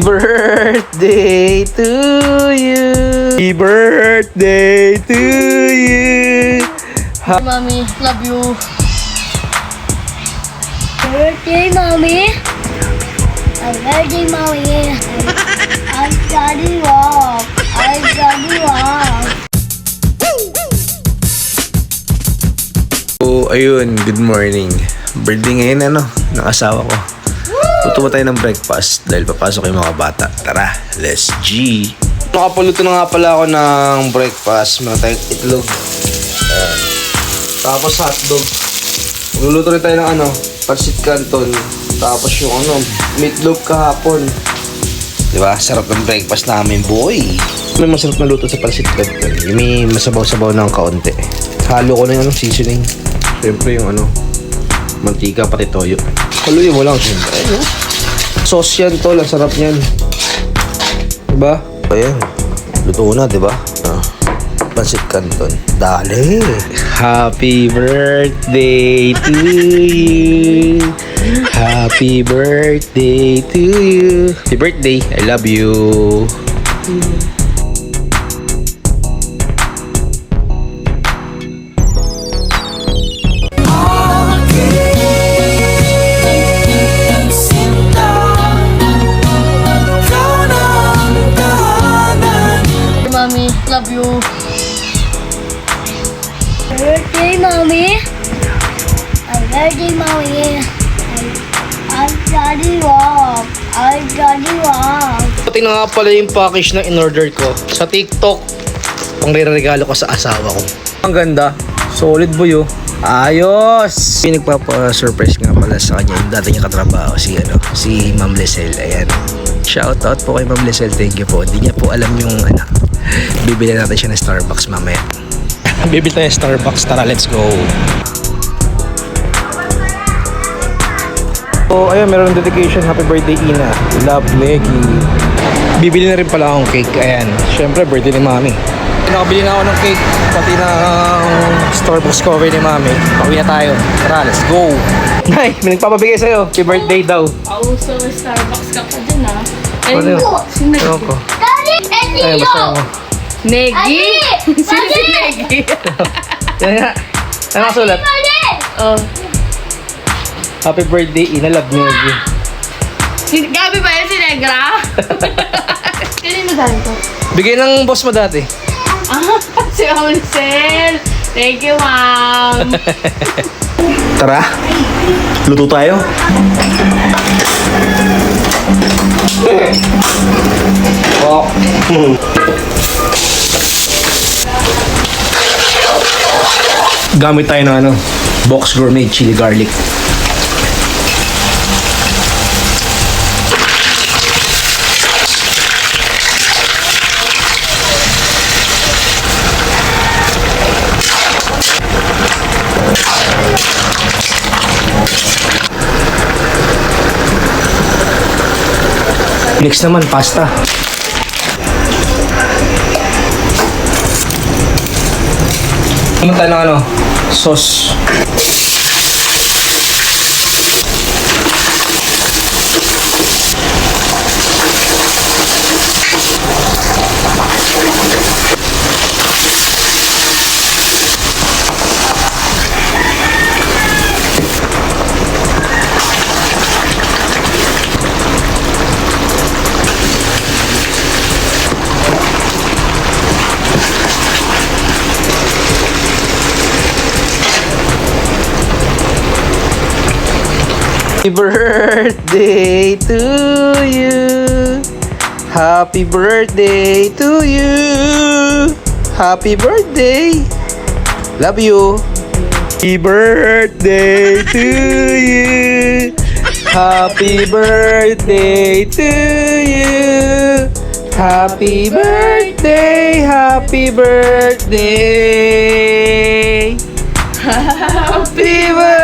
Birthday to you. Happy birthday to you. Mommy, love you. Birthday, Mommy. Happy birthday, Mommy. I'm Daddy Rock. I'm Daddy Rock. So, ayun, good morning. Birthday ngayon, ano, ng asawa ko. Luto ba tayo ng breakfast dahil papasok yung mga bata. Tara, let's G. Nakapaluto na nga pala ako ng breakfast. Meron tayong itlog. Ayan. Tapos hotdog. Magluluto rin tayo ng ano, pancit canton. Tapos yung ano, meatloaf kahapon. Diba? Sarap ng breakfast namin, boy. May masarap na luto sa pancit canton. Yung may masabaw-sabaw ng kaunti. Halo ko na yung ano, seasoning. Siyempre yung ano, mantika pati toyo. Haluin mo lang siyempre. Ano? Sauce yan tol, ang sarap niyan. Diba? Ayan. Luto na, diba? Ah. Pancit Canton. Dali! Happy birthday to you! Happy birthday to you! Happy birthday! I love you! Love you. Birthday, Mommy. Happy birthday, Mommy. I'm Daddy Rock. I'm Daddy Rock. Pati na nga pala yung package na in-order ko sa TikTok. Pang regalo ko sa asawa ko. Ang ganda. Solid boy oh. Ayos! Yung nagpapa-surprise nga pala sa kanya yung dati niya katrabaho si ano, si Ma'am Lisel. Ayan. Shout out po kay Ma'am Lisel. Thank you po. Hindi niya po alam yung ano. Bibili natin siya ng Starbucks mamaya. Bibili tayo Starbucks. Tara, let's go. So, ayun, meron ng dedication. Happy birthday, Ina. Love, Meggy. Bibili na rin pala akong cake. Ayan. Siyempre, birthday ni Mami. Nakabili na ako ng cake. Pati ng Starbucks coffee ni Mami. Pauwi na tayo. Tara, let's go. Nay, may nagpapabigay sa'yo. Happy birthday daw. Pauso, Starbucks ka pa dyan, ah. Ano yun? Sino Ewan ko. Daddy, Daddy, Ay, basta mo. Negi? Sino si Negi? Yan nga. Ano nakasulat? oh. Happy birthday, Ina. Love, Meggy. Si Gabi ba yun si Negra? Kanino dahil to? Bigay ng boss mo dati. Ah, si Oncel. Thank you, ma'am. Tara. Luto tayo. Oh. Gamit tayo ng ano, Box Gourmet Chili Garlic. Next naman, pasta. Ano tayo ng ano? Sauce. Happy birthday to you. Happy birthday to you. Happy birthday. Love you. Happy birthday to you. Happy birthday to you. Happy birthday, happy birthday. Happy birthday